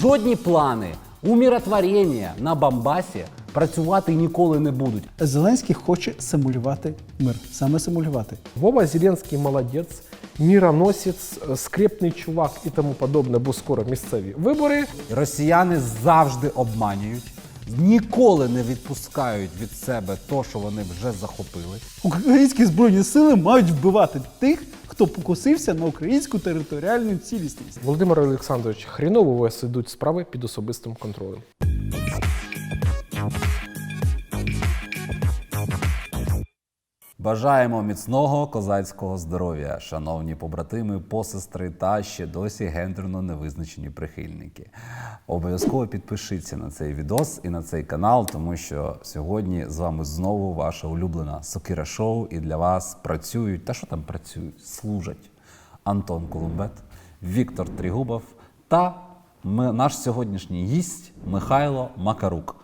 Жодні плани умиротворення на Бамбасі працювати ніколи не будуть. Зеленський хоче симулювати мир, саме симулювати. Вова Зеленський молодець, міроносець, скрепний чувак і тому подобне, бо скоро місцеві вибори. Росіяни завжди обманюють, ніколи не відпускають від себе то, що вони вже захопили. Українські збройні сили мають вбивати тих, хто покусився на українську територіальну цілісність. Володимир Олександрович, хріново у вас ідуть справи під особистим контролем. Бажаємо міцного козацького здоров'я, шановні побратими, посестри та ще досі гендерно невизначені прихильники. Обов'язково підпишіться на цей відос і на цей канал, тому що сьогодні з вами знову ваша улюблена Сокира Шоу, і для вас працюють та що там працюють, служать Антон Колумбет, Віктор Трігубов та ми, наш сьогоднішній гість Михайло Макарук.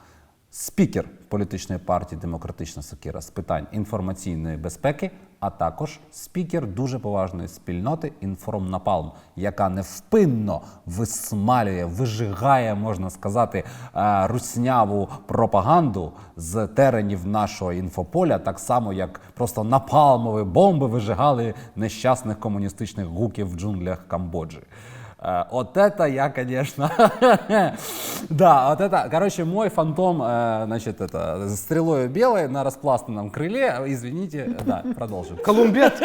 Спікер політичної партії Демократична Сокира з питань інформаційної безпеки, а також спікер дуже поважної спільноти Інформнапалм, яка невпинно висмалює, вижигає, можна сказати, е, русняву пропаганду з теренів нашого інфополя, так само як просто напалмові бомби вижигали нещасних комуністичних гуків в джунглях Камбоджі. Э, Вот это я, конечно. да, вот это, короче, мой фантом, э, значит, это, стрелой белой на распластанном крыле. Извините, да, продолжим. Колумбет.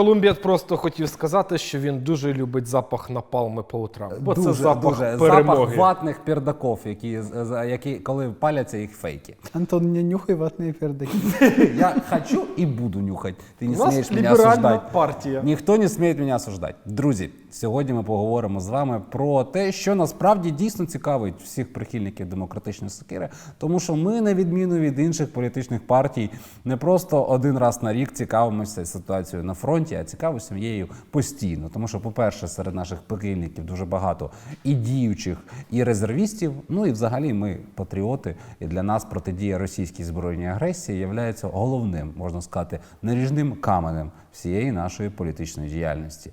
Колумбет просто хотів сказати, що він дуже любить запах напалми по утрам. Бо це запах перемоги. Запах ватних пердаков, які, з- з- які, коли паляться їх фейки. Антон, не нюхай ватний пердак. Я хочу и буду нюхать. Ты не У нас смеешь меня ліберальна осуждать. партія. Ніхто не сміє мене осуждати. Друзі, сьогодні ми поговоримо з вами про те, що насправді дійсно цікавить всіх прихильників демократичної сокири, тому що ми, на відміну від інших політичних партій, не просто один раз на рік цікавимося ситуацією на фронті, а цікавився її постійно. Тому що, по-перше, серед наших прихильників дуже багато і діючих, і резервістів. Ну і взагалі ми патріоти. І для нас протидія російській збройній агресії є головним, можна сказати, наріжним каменем всієї нашої політичної діяльності.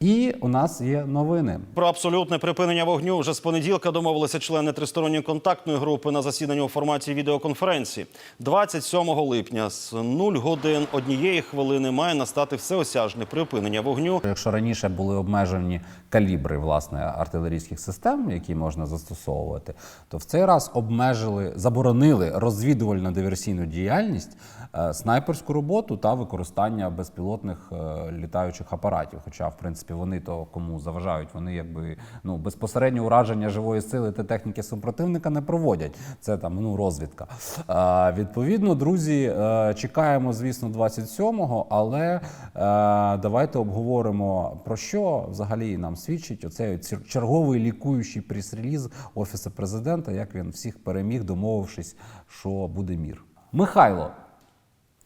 І у нас є новини. Про абсолютне припинення вогню вже з понеділка домовилися члени тристоронньої контактної групи на засіданні у форматі відеоконференції. 27 липня з 0 годин однієї хвилини має настати всеосяжне припинення вогню. Якщо раніше були обмежені калібри власне артилерійських систем, які можна застосовувати, то в цей раз обмежили, заборонили розвідувально-диверсійну діяльність, е, снайперську роботу та використання безпілотних е, літаючих апаратів. Хоча, в принципі, вони то кому заважають, вони якби ну безпосередньо ураження живої сили та техніки супротивника не проводять. Це там ну розвідка. Е, відповідно, друзі, е, чекаємо, звісно, 27-го, але е, давайте обговоримо про що взагалі нам свідчить оцей черговий лікуючий прес-реліз офісу президента, як він всіх переміг, домовившись, що буде мір. Михайло,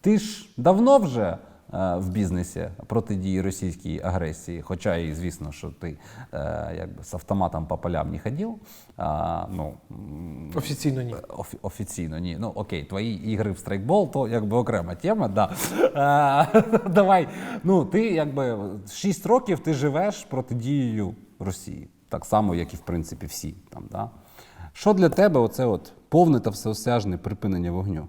ти ж давно вже в бізнесі протидії російській агресії, хоча і звісно, що ти е, якби з автоматом по полям не ходив. А, ну, Офіційно ні. Офі- офіційно, ні. Ну окей, твої ігри в страйкбол, то якби окрема тема. Да. Е, давай. Ну, ти якби 6 років ти живеш протидією Росії, так само, як і в принципі всі там. Да? Що для тебе оце от повне та всеосяжне припинення вогню?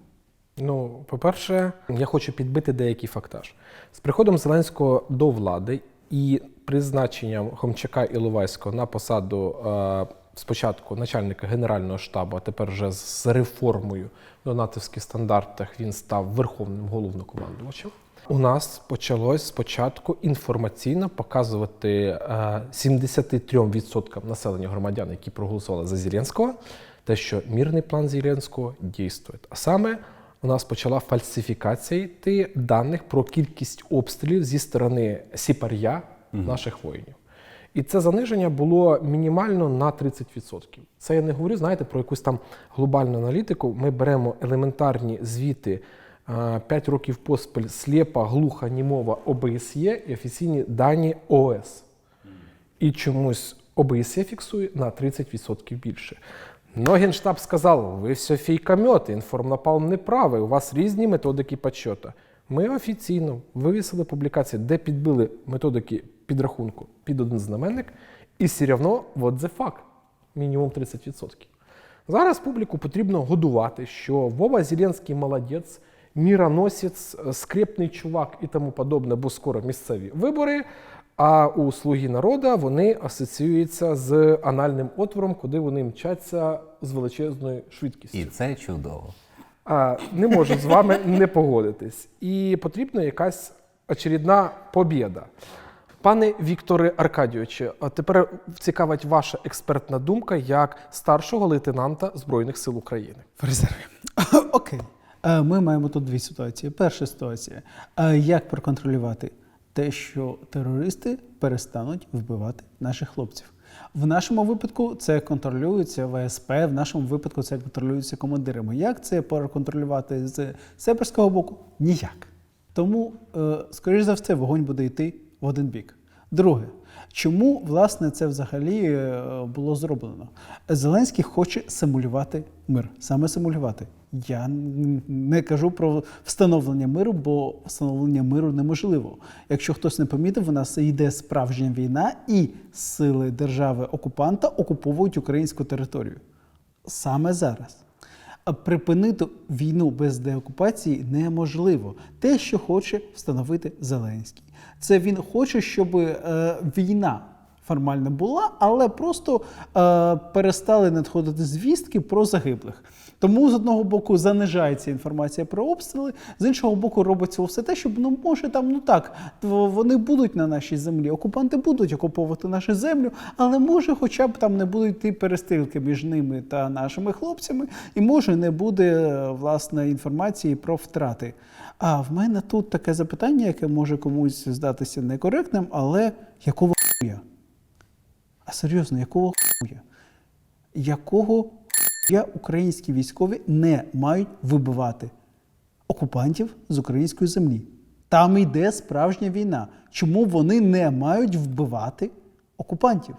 Ну, по-перше, я хочу підбити деякий фактаж. З приходом Зеленського до влади і призначенням Хомчака Іловайського на посаду е, спочатку начальника Генерального штабу, а тепер вже з реформою до натовських стандартах він став верховним головнокомандувачем. У нас почалось спочатку інформаційно показувати е, 73% населення громадян, які проголосували за Зеленського, те, що мірний план Зеленського дійствує. А саме у нас почала фальсифікація йти даних про кількість обстрілів зі сторони Сіпар'я наших воїнів. І це заниження було мінімально на 30%. Це я не говорю, знаєте, про якусь там глобальну аналітику. Ми беремо елементарні звіти 5 років поспіль сліпа, глуха, німова ОБСЄ і офіційні дані ОС. І чомусь ОБСЄ фіксує на 30% більше. Но Генштаб сказав, ви все фейкомети, інформнапалм не правий, у вас різні методики підсчету. Ми офіційно вивісили публікації, де підбили методики підрахунку під один знаменник, і все одно what the fuck, мінімум 30%. Зараз публіку потрібно годувати, що Вова Зеленський молодець, міроносець, скрепний чувак і тому подобне, бо скоро місцеві вибори. А у слуги народа вони асоціюються з анальним отвором, куди вони мчаться з величезною швидкістю. І це чудово. А, не можу з вами не погодитись. І потрібна якась очередна побєда. Пане Вікторе Аркадійовичу, а тепер цікавить ваша експертна думка як старшого лейтенанта Збройних сил України. В резерві. Окей. Е, Ми маємо тут дві ситуації. Перша ситуація: Е, як проконтролювати те, що терористи перестануть вбивати наших хлопців. В нашому випадку це контролюється ВСП, в нашому випадку це контролюється командирами. Як це проконтролювати з сеперського боку? Ніяк. Тому, е, скоріш за все, вогонь буде йти в один бік. Друге, чому власне це взагалі е, було зроблено? Зеленський хоче симулювати мир, саме симулювати. Я не кажу про встановлення миру, бо встановлення миру неможливо. Якщо хтось не помітив, у нас йде справжня війна, і сили держави окупанта окуповують українську територію. Саме зараз. Припинити війну без деокупації неможливо. Те, що хоче встановити Зеленський. Це він хоче, щоб е, війна формально була, але просто е, перестали надходити звістки про загиблих. Тому з одного боку занижається інформація про обстріли, з іншого боку, робиться все те, щоб ну може там ну так, вони будуть на нашій землі, окупанти будуть окуповувати нашу землю, але може, хоча б там не будуть йти перестрілки між ними та нашими хлопцями, і може не буде е, власне інформації про втрати. А в мене тут таке запитання, яке може комусь здатися некоректним, але якого хуя? А серйозно, якого хуя? Якого хуя українські військові не мають вибивати окупантів з української землі? Там йде справжня війна. Чому вони не мають вбивати окупантів?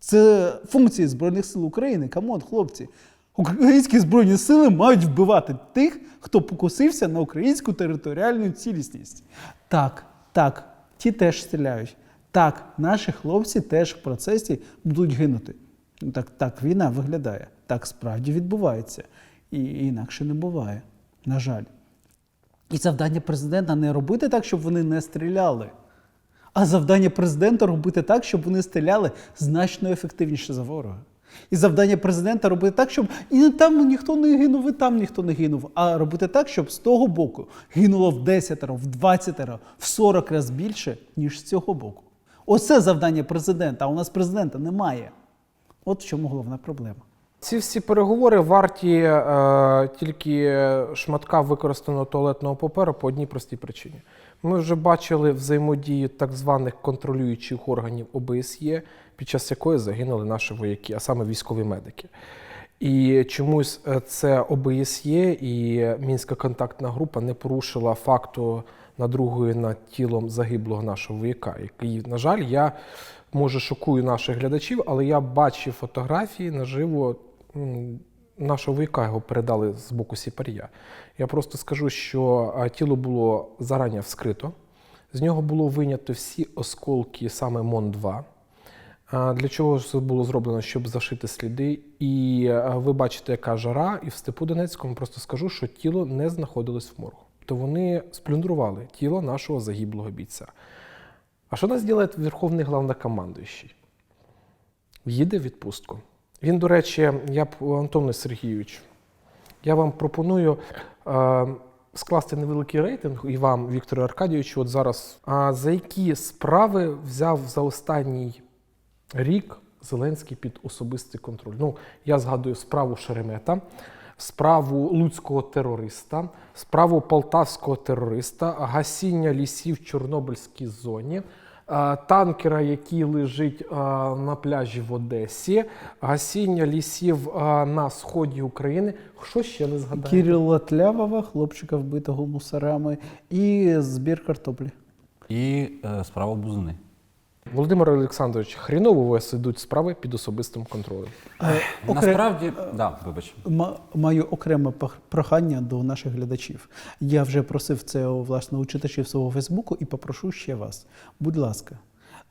Це функції Збройних сил України. Камон, хлопці. Українські збройні сили мають вбивати тих, хто покусився на українську територіальну цілісність. Так, так, ті теж стріляють. Так, наші хлопці теж в процесі будуть гинути. Так, так війна виглядає. Так справді відбувається. І інакше не буває. На жаль. І завдання президента не робити так, щоб вони не стріляли. А завдання президента робити так, щоб вони стріляли значно ефективніше за ворога. І завдання президента робити так, щоб і там ніхто не гинув, і там ніхто не гинув. А робити так, щоб з того боку гинуло в 10, в 20, в 40 разів більше, ніж з цього боку. Оце завдання президента, а у нас президента немає. От в чому головна проблема. Ці всі переговори варті е, тільки шматка використаного туалетного паперу по одній простій причині. Ми вже бачили взаємодію так званих контролюючих органів ОБСЄ, під час якої загинули наші вояки, а саме військові медики. І чомусь е, це ОБСЄ і Мінська контактна група не порушила факту надругою над тілом загиблого нашого вояка, який, на жаль, я може шокую наших глядачів, але я бачив фотографії наживо нашого вояка, його передали з боку Сіпарія. Я просто скажу, що тіло було зарані вскрито, з нього було вийнято всі осколки саме МОН-2. Для чого це було зроблено, щоб зашити сліди? І ви бачите, яка жара, і в степу Донецькому просто скажу, що тіло не знаходилось в моргу. То вони сплюндрували тіло нашого загиблого бійця. А що нас робить Верховний Главнокомандуючий? Їде в відпустку. Він, до речі, я Антоне Сергійович, я вам пропоную е, скласти невеликий рейтинг і вам, Віктору Аркадійовичу, от зараз, а за які справи взяв за останній рік Зеленський під особистий контроль. Ну, я згадую справу Шеремета, справу луцького терориста, справу полтавського терориста, гасіння лісів в Чорнобильській зоні. Е, Танкера, який лежить е, на пляжі в Одесі, гасіння лісів е, на сході України. Що ще не згадаєте? Кирила Тлявова, хлопчика вбитого мусорами, і збір картоплі. І е, справа бузини. Володимир Олександрович, хріново у вас ідуть справи під особистим контролем. Окре- Насправді, да, вибач. Ма- Маю окреме пах- прохання до наших глядачів. Я вже просив це власне у читачів свого Фейсбуку і попрошу ще вас. Будь ласка,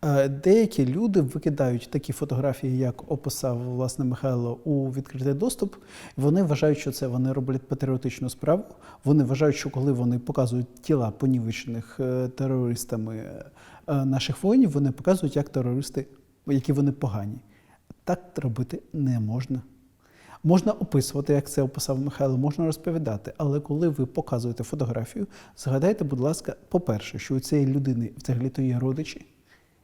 Е, Деякі люди викидають такі фотографії, як описав власне Михайло у відкритий доступ. Вони вважають, що це вони роблять патріотичну справу. Вони вважають, що коли вони показують тіла понівечених е, терористами е, наших воїнів, вони показують як терористи, які вони погані. Так робити не можна. Можна описувати, як це описав Михайло, можна розповідати, але коли ви показуєте фотографію, згадайте, будь ласка, по-перше, що у цієї людини взагалі то є родичі,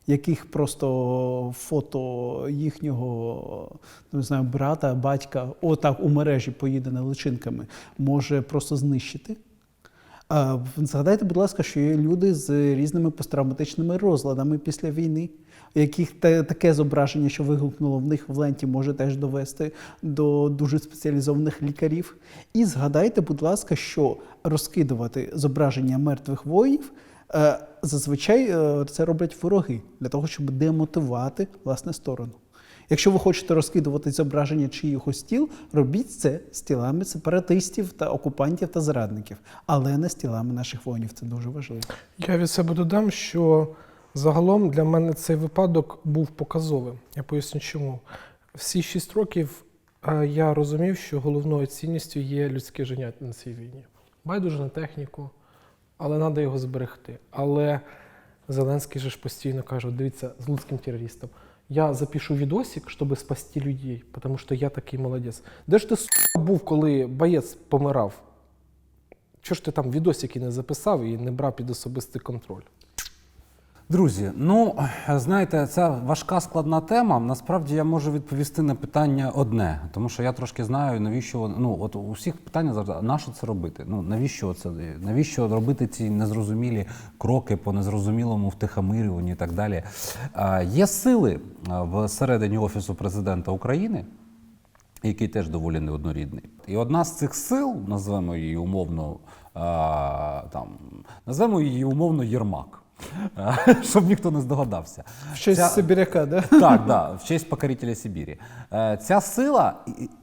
яких просто фото їхнього ну, не знаю, брата, батька, отак у мережі поїдене личинками, може просто знищити. Згадайте, будь ласка, що є люди з різними посттравматичними розладами після війни, яких таке зображення, що вигукнуло в них в ленті, може теж довести до дуже спеціалізованих лікарів. І згадайте, будь ласка, що розкидувати зображення мертвих воїнів е, зазвичай е, це роблять вороги для того, щоб демотивувати власне сторону. Якщо ви хочете розкидувати зображення чиїхось тіл, робіть це з тілами сепаратистів та окупантів та зрадників, але не з тілами наших воїнів. Це дуже важливо. Я від себе додам, що загалом для мене цей випадок був показовим. Я поясню чому. Всі шість років е, я розумів, що головною цінністю є людське життя на цій війні. Байдуже на техніку, але треба його зберегти. Але Зеленський же ж постійно каже: дивіться, з луцьким терористом. Я запишу відосик, щоб спасти людей, тому що я такий молодець. Де ж ти сука, був, коли боєць помирав? Чого ж ти там відосики не записав і не брав під особистий контроль? Друзі, ну знаєте, ця важка складна тема. Насправді я можу відповісти на питання одне, тому що я трошки знаю, навіщо ну от у всіх питання завжди на що це робити? Ну навіщо це навіщо робити ці незрозумілі кроки по незрозумілому втихомирюванню і так далі. А, є сили а, всередині офісу президента України, який теж доволі неоднорідний. І одна з цих сил, назвемо її умовно, а, там, назвемо її умовно Єрмак. Щоб ніхто не здогадався. В честь Ця- Сибіряка, да? так, да, в честь покорителя Сибірі. Е, Ця сила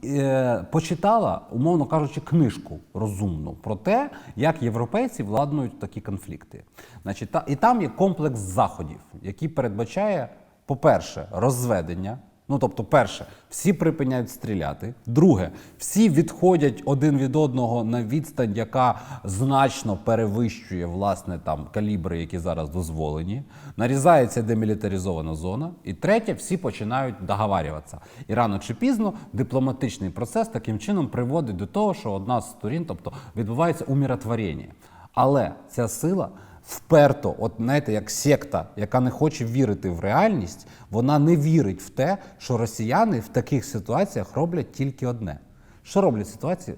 е, почитала, умовно кажучи, книжку розумну про те, як європейці владнують такі конфлікти. Значить, і там є комплекс заходів, який передбачає, по-перше, розведення. Ну, тобто, перше, всі припиняють стріляти. Друге, всі відходять один від одного на відстань, яка значно перевищує власне там калібри, які зараз дозволені. Нарізається демілітаризована зона. І третє, всі починають договарюватися. І рано чи пізно дипломатичний процес таким чином приводить до того, що одна з сторін, тобто відбувається умиротворення. Але ця сила вперто, от знаєте, як секта, яка не хоче вірити в реальність, вона не вірить в те, що росіяни в таких ситуаціях роблять тільки одне. Що роблять ситуації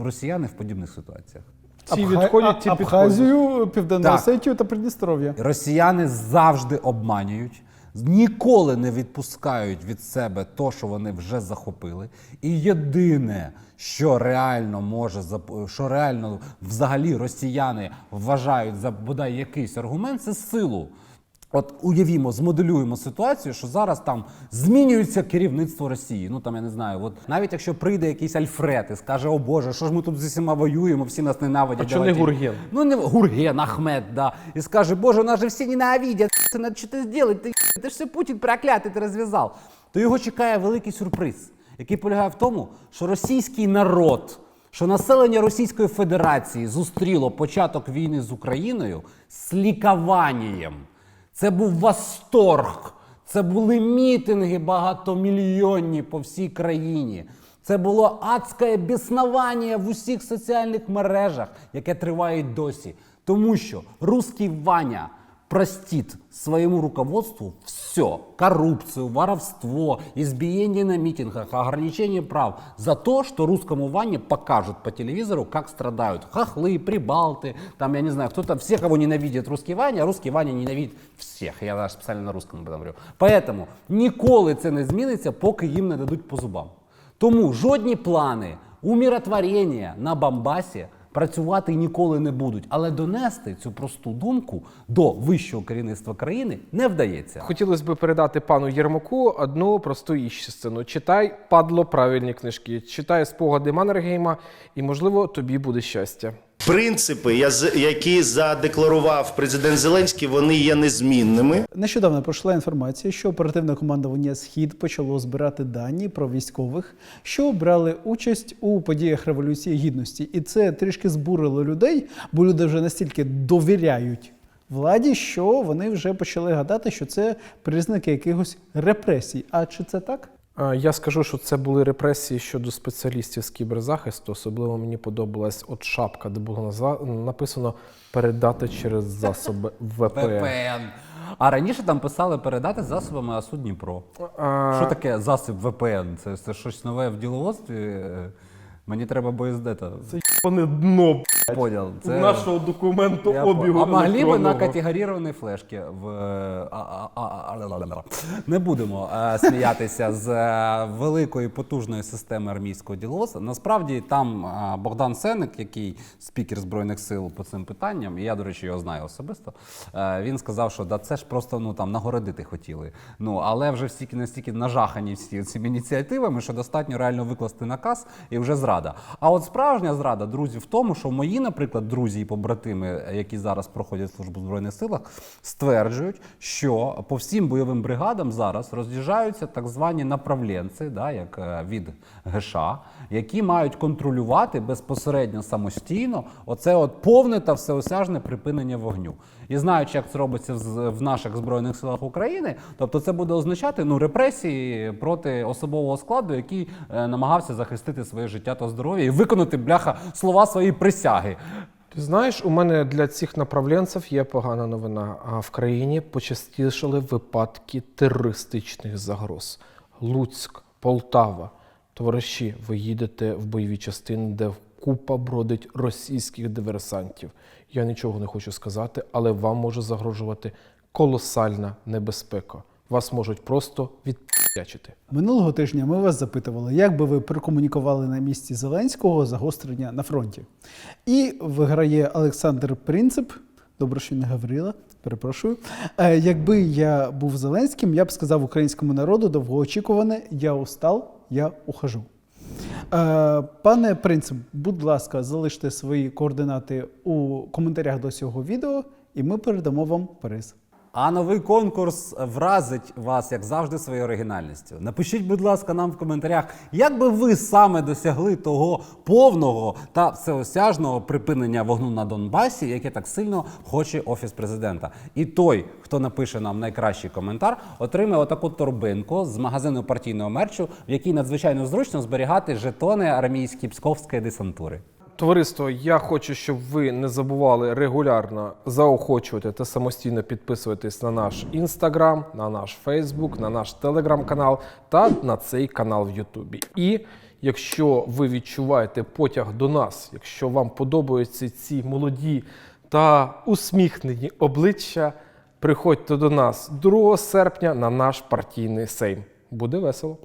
росіяни в подібних ситуаціях? Ці відходять, ті Абхазію, Південну Осетію та Придністров'я. Росіяни завжди обманюють, ніколи не відпускають від себе то, що вони вже захопили. І єдине, що реально може що реально взагалі росіяни вважають за бодай якийсь аргумент, це силу. От уявімо, змоделюємо ситуацію, що зараз там змінюється керівництво Росії. Ну там я не знаю, от навіть якщо прийде якийсь Альфред і скаже, о Боже, що ж ми тут зі всіма воюємо, всі нас ненавидять. А чого не. Гурген? Ну, не Гурген, Ахмед, да. И скажет, боже, нас же все ненавидят, ты надо что-то сделать, ты, ти ж все Путін проклятий, ти розв'язав. То його чекає великий сюрприз, який полягає в тому, що російський народ, що населення Російської Федерації зустріло початок війни з Україною з лікуванням. Це був восторг. Це були мітинги багатомільйонні по всій країні. Це було адське біснування в усіх соціальних мережах, яке триває досі. Тому що русський Ваня простит своему руководству все. Коррупцию, воровство, избиение на митингах, ограничение прав. За то, что русскому Ване покажут по телевизору, как страдают хохлы, прибалты, там, я не знаю, кто-то, все, кого ненавидит русский Ваня, а русский Ваня ненавидит всех. Я даже специально на русском об этом говорю. Поэтому ніколи це не зміниться, поки їм не дадуть по зубам. Тому жодні плани умиротворення на Бамбасі Працювати ніколи не будуть. Але донести цю просту думку до вищого керівництва країни не вдається. Хотілося б передати пану Єрмаку одну просту істину. Читай, падло, правильні книжки. Читай спогади Маннергейма, і, можливо, тобі буде щастя. Принципи, які задекларував президент Зеленський, вони є незмінними. Нещодавно пройшла інформація, що оперативне командування Схід почало збирати дані про військових, що брали участь у подіях Революції Гідності. І це трішки збурило людей, бо люди вже настільки довіряють владі, що вони вже почали гадати, що це признаки якихось репресій. А чи це так? Е, Я скажу, що це були репресії щодо спеціалістів з кіберзахисту. Особливо мені подобалась от шапка, де було написано передати через засоби ВПН. А раніше там писали передати засобами АСУ Дніпро. А, Що таке засіб VPN? Це, це щось нове в діловодстві? Е, Мені треба боєздета. Це пане дно Понял. Це... нашого документу Я обігу. а могли би на категоріровані флешки в е, а- а- а- а- ла-ла-ла-ла. не будемо е, сміятися з е, великої потужної системи армійського діловодства. Насправді там е, Богдан Сеник, який спікер збройних сил по цим питанням, і я, до речі, його знаю особисто. е, Він сказав, що да, це ж просто ну там нагородити хотіли. Ну але вже всі настільки нажахані всі цими ініціативами, що достатньо реально викласти наказ і вже зрада. А от справжня зрада, друзі, в тому, що мої, наприклад, друзі і побратими, які зараз проходять службу в збройних силах, стверджують, що по всім бойовим бригадам зараз роз'їжджаються так звані направленці, да, як е, від ГШ, які мають контролювати безпосередньо самостійно оце от повне та всеосяжне припинення вогню. І знаючи, як це робиться в наших збройних силах України, тобто це буде означати ну репресії проти особового складу, який е, намагався захистити своє життя та здоров'я і виконати бляха слова своєї присяги. Ти знаєш, у мене для цих направленців є погана новина. А в країні почастішали випадки терористичних загроз. Луцьк, Полтава. Товариші, ви їдете в бойові частини, де купа бродить російських диверсантів. Я нічого не хочу сказати, але вам може загрожувати колосальна небезпека. Вас можуть просто відп'ячити. Минулого тижня ми вас запитували, як би ви прокомунікували на місці Зеленського загострення на фронті. І виграє Олександр Принцип. Добре, що не Гаврила, перепрошую. Е, якби я був Зеленським, я б сказав українському народу довгоочікуване: я устал, я ухожу. Е, пане Принцип, будь ласка, залиште свої координати у коментарях до цього відео, і ми передамо вам приз. А новий конкурс вразить вас, як завжди, своєю оригінальністю. Напишіть, будь ласка, нам в коментарях, як би ви саме досягли того повного та всеосяжного припинення вогню на Донбасі, яке так сильно хоче офіс президента. І той, хто напише нам найкращий коментар, отримає отаку торбинку з магазину партійного мерчу, в якій надзвичайно зручно зберігати жетони армійські псковської десантури. Товариство, я хочу, щоб ви не забували регулярно заохочувати та самостійно підписуватись на наш інстаграм, на наш Фейсбук, на наш телеграм-канал та на цей канал в Ютубі. І якщо ви відчуваєте потяг до нас, якщо вам подобаються ці молоді та усміхнені обличчя, приходьте до нас 2 серпня на наш партійний сейм. Буде весело.